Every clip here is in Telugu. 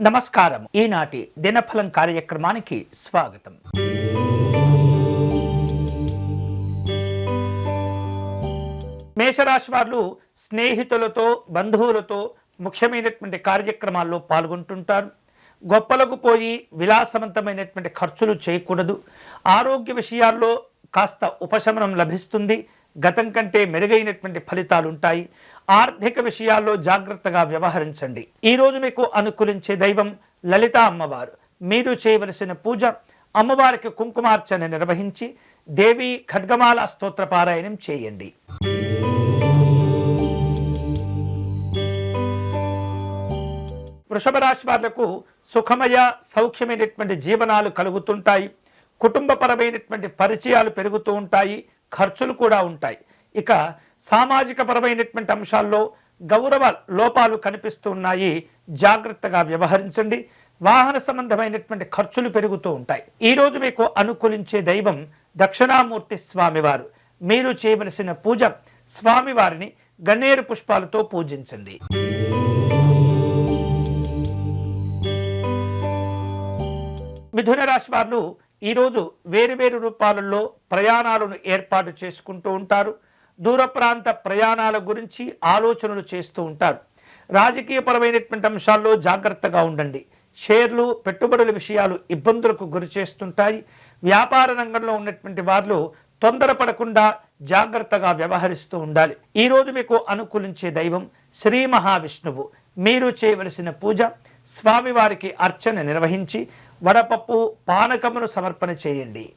నమస్కారం ఈనాటి దినఫలం కార్యక్రమానికి స్వాగతం. మేషరాశి వారు స్నేహితులతో బంధువులతో ముఖ్యమైనటువంటి కార్యక్రమాల్లో పాల్గొంటుంటారు. గొప్పలకు పోయి విలాసవంతమైనటువంటి ఖర్చులు చేయకూడదు. ఆరోగ్య విషయాల్లో కాస్త ఉపశమనం లభిస్తుంది. గతం కంటే మెరుగైనటువంటి ఫలితాలు ఉంటాయి ఆర్థిక విషయాల్లో జాగ్రత్తగా వ్యవహరించండి. ఈ రోజు మీకు అనుకూలించే దైవం లలిత అమ్మవారు. మీరు చేయవలసిన పూజ అమ్మవారికి కుంకుమార్చన నిర్వహించి దేవి ఖడ్గమాల స్తోత్ర పారాయణం చేయండి. వృషభ రాశి వాళ్ళకు సుఖమయ సౌఖ్యమైనటువంటి జీవనాలు కలుగుతుంటాయి. కుటుంబపరమైనటువంటి పరిచయాలు పెరుగుతూ ఉంటాయి. ఖర్చులు కూడా ఉంటాయి. ఇక సామాజిక పరమైనటువంటి అంశాల్లో గౌరవ లోపాలు కనిపిస్తూ ఉన్నాయి జాగ్రత్తగా వ్యవహరించండి. వాహన సంబంధమైనటువంటి ఖర్చులు పెరుగుతూ ఉంటాయి. ఈ రోజు మీకు అనుకూలించే దైవం దక్షిణామూర్తి స్వామివారు. మీరు చేయవలసిన పూజ స్వామివారిని గన్నేరు పుష్పాలతో పూజించండి. మిథున రాశి వారు ఈరోజు వేరువేరు రూపాలలో ప్రయాణాలను ఏర్పాటు చేసుకుంటూ ఉంటారు. దూర ప్రాంత ప్రయాణాల గురించి ఆలోచనలు చేస్తూ ఉంటారు. రాజకీయపరమైనటువంటి అంశాల్లో జాగ్రత్తగా ఉండండి. షేర్లు పెట్టుబడుల విషయాలు ఇబ్బందులకు గురి చేస్తుంటాయి. వ్యాపార రంగంలో ఉన్నటువంటి వారు తొందరపడకుండా జాగ్రత్తగా వ్యవహరిస్తూ ఉండాలి. ఈరోజు మీకు అనుకూలించే దైవం శ్రీ మహావిష్ణువు. మీరు చేయవలసిన పూజ స్వామివారికి అర్చన నిర్వహించి వడపప్పు పానకమును సమర్పణ చేయండి.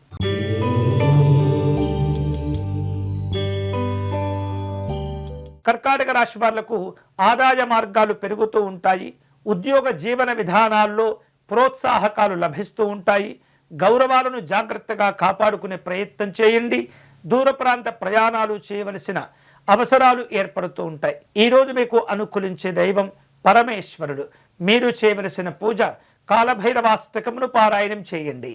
కర్కాటక రాశి వాళ్ళకు ఆదాయ మార్గాలు పెరుగుతూ ఉంటాయి. ఉద్యోగ జీవన విధానాల్లో ప్రోత్సాహకాలు లభిస్తూ ఉంటాయి. గౌరవాలను జాగ్రత్తగా కాపాడుకునే ప్రయత్నం చేయండి. దూర ప్రాంత ప్రయాణాలు చేయవలసిన అవసరాలు ఏర్పడుతూ ఉంటాయి. ఈరోజు మీకు అనుకూలించే దైవం పరమేశ్వరుడు. మీరు చేయవలసిన పూజ కాలభైరవాస్తకమును పారాయణం చేయండి.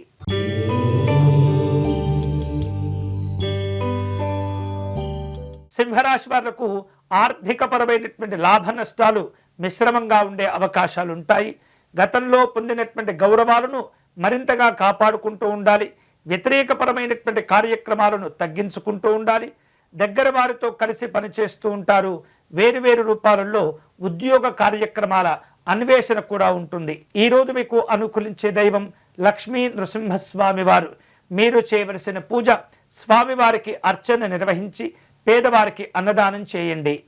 సింహరాశి వాళ్ళకు ఆర్థికపరమైనటువంటి లాభ నష్టాలు మిశ్రమంగా ఉండే అవకాశాలు ఉంటాయి గతంలో పొందినటువంటి గౌరవాలను మరింతగా కాపాడుకుంటూ ఉండాలి. వ్యతిరేకపరమైనటువంటి కార్యక్రమాలను తగ్గించుకుంటూ ఉండాలి. దగ్గర వారితో కలిసి పనిచేస్తూ ఉంటారు. వేరువేరు రూపాలలో ఉద్యోగ కార్యక్రమాల అన్వేషణ కూడా ఉంటుంది. ఈరోజు మీకు అనుకూలించే దైవం లక్ష్మీ నృసింహస్వామి వారు. మీరు చేయవలసిన పూజ స్వామివారికి అర్చన నిర్వహించి పేదవారికి అన్నదానం చేయండి.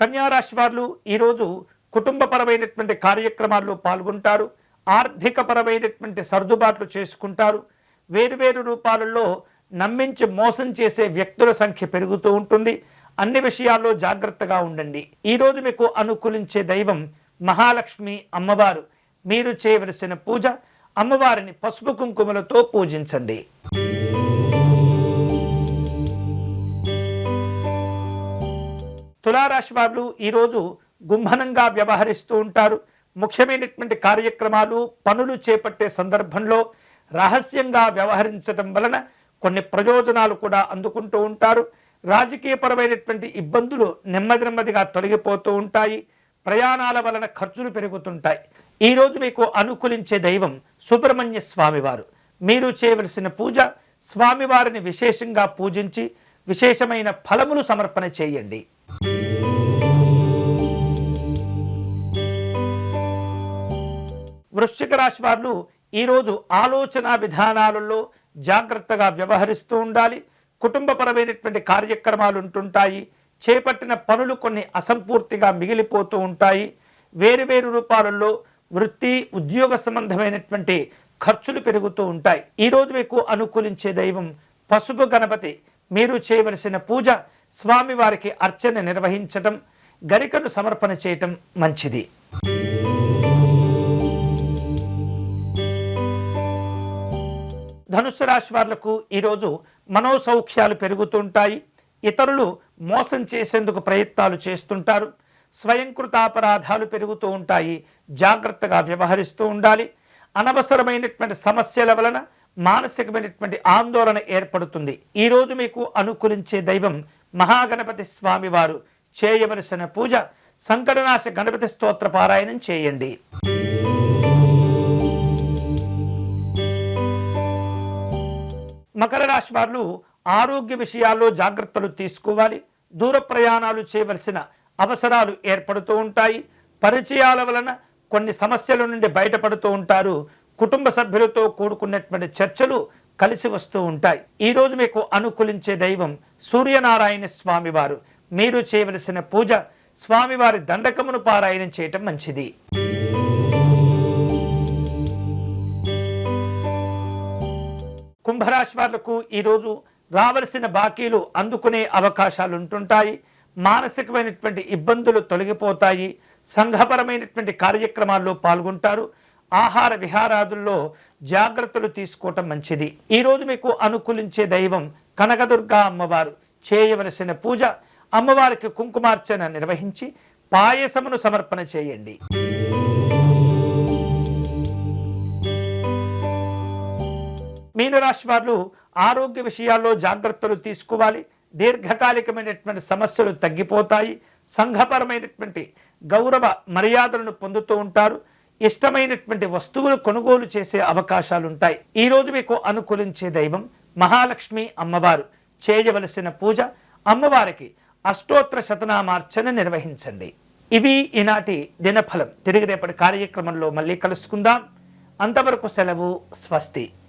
కన్యారాశి వారు ఈరోజు కుటుంబపరమైనటువంటి కార్యక్రమాల్లో పాల్గొంటారు. ఆర్థికపరమైనటువంటి సర్దుబాట్లు చేసుకుంటారు. వేరువేరు రూపాలలో నమ్మించి మోసం చేసే వ్యక్తుల సంఖ్య పెరుగుతూ ఉంటుంది. అన్ని విషయాల్లో జాగ్రత్తగా ఉండండి. ఈరోజు మీకు అనుకూలించే దైవం మహాలక్ష్మి అమ్మవారు. మీరు చేయవలసిన పూజ అమ్మవారిని పసుపు కుంకుమలతో పూజించండి. తులారాశి వారు ఈరోజు గుంభనంగా వ్యవహరిస్తూ ఉంటారు. ముఖ్యమైనటువంటి కార్యక్రమాలు పనులు చేపట్టే సందర్భంలో రహస్యంగా వ్యవహరించడం వలన కొన్ని ప్రయోజనాలు కూడా అందుకుంటూ ఉంటారు. రాజకీయపరమైనటువంటి ఇబ్బందులు నెమ్మది నెమ్మదిగా తొలగిపోతూ ఉంటాయి. ప్రయాణాల వలన ఖర్చులు పెరుగుతుంటాయి. ఈరోజు మీకు అనుకూలించే దైవం సుబ్రహ్మణ్య స్వామివారు. మీరు చేయవలసిన పూజ స్వామివారిని విశేషంగా పూజించి విశేషమైన ఫలములు సమర్పణ చేయండి. వృశ్చిక రాశి వారు ఈరోజు ఆలోచన విధానాలలో జాగ్రత్తగా వ్యవహరిస్తూ ఉండాలి. కుటుంబపరమైనటువంటి కార్యక్రమాలు ఉంటుంటాయి. చేపట్టిన పనులు కొన్ని అసంపూర్తిగా మిగిలిపోతూ ఉంటాయి. వేరు వేరు రూపాలలో వృత్తి ఉద్యోగ సంబంధమైనటువంటి ఖర్చులు పెరుగుతూ ఉంటాయి. ఈరోజు మీకు అనుకూలించే దైవం పసుపు గణపతి. మీరు చేయవలసిన పూజ స్వామివారికి అర్చన నిర్వహించటం గరికను సమర్పణ చేయటం మంచిది. ధనుసు రాశి వాళ్ళకు ఈరోజు మనోసౌఖ్యాలు పెరుగుతుంటాయి. ఇతరులు మోసం చేసేందుకు ప్రయత్నాలు చేస్తుంటారు. స్వయంకృతాపరాధాలు పెరుగుతూ ఉంటాయి. జాగ్రత్తగా వ్యవహరిస్తూ ఉండాలి. అనవసరమైనటువంటి సమస్యల వలన మానసికమైనటువంటి ఆందోళన ఏర్పడుతుంది. ఈరోజు మీకు అనుకూలించే దైవం మహాగణపతి స్వామివారు. చేయవలసిన పూజ. సంకటనాశ గణపతి స్తోత్ర పారాయణం చేయండి. మకర రాశి వారు ఆరోగ్య విషయాల్లో జాగ్రత్తలు తీసుకోవాలి. దూర ప్రయాణాలు చేయవలసిన అవసరాలు ఏర్పడుతూ ఉంటాయి. పరిచయాల వలన కొన్ని సమస్యల నుండి బయటపడుతూ ఉంటారు. కుటుంబ సభ్యులతో కూడుకున్నటువంటి చర్చలు కలిసి వస్తూ ఉంటాయి. ఈ రోజు మీకు అనుకూలించే దైవం సూర్యనారాయణ స్వామివారు. మీరు చేయవలసిన పూజ స్వామివారి దండకమును పారాయణం చేయటం మంచిది. కుంభరాశి వాళ్ళకు ఈరోజు రావలసిన బాకీలు అందుకునే అవకాశాలు ఉంటుంటాయి మానసికమైనటువంటి ఇబ్బందులు తొలగిపోతాయి. సంఘపరమైనటువంటి కార్యక్రమాల్లో పాల్గొంటారు. ఆహార విహారాదుల్లో జాగ్రత్తలు తీసుకోవటం మంచిది. ఈరోజు మీకు అనుకూలించే దైవం కనకదుర్గా అమ్మవారు. చేయవలసిన పూజ అమ్మవారికి కుంకుమార్చన నిర్వహించి పాయసమును సమర్పణ చేయండి. మీనరాశి వారు ఆరోగ్య విషయాల్లో జాగ్రత్తలు తీసుకోవాలి. దీర్ఘకాలికమైనటువంటి సమస్యలు తగ్గిపోతాయి. సంఘపరమైనటువంటి గౌరవ మర్యాదలను పొందుతూ ఉంటారు. ఇష్టమైనటువంటి వస్తువులు కొనుగోలు చేసే అవకాశాలు ఉంటాయి ఈ రోజు మీకు అనుకూలించే దైవం మహాలక్ష్మి అమ్మవారు. చేయవలసిన పూజ అమ్మవారికి అష్టోత్తర శతనామార్చన నిర్వహించండి. ఇవి ఈనాటి దినఫలం. తిరిగి రేపటి కార్యక్రమంలో మళ్ళీ కలుసుకుందాం. అంతవరకు సెలవు స్వస్తి.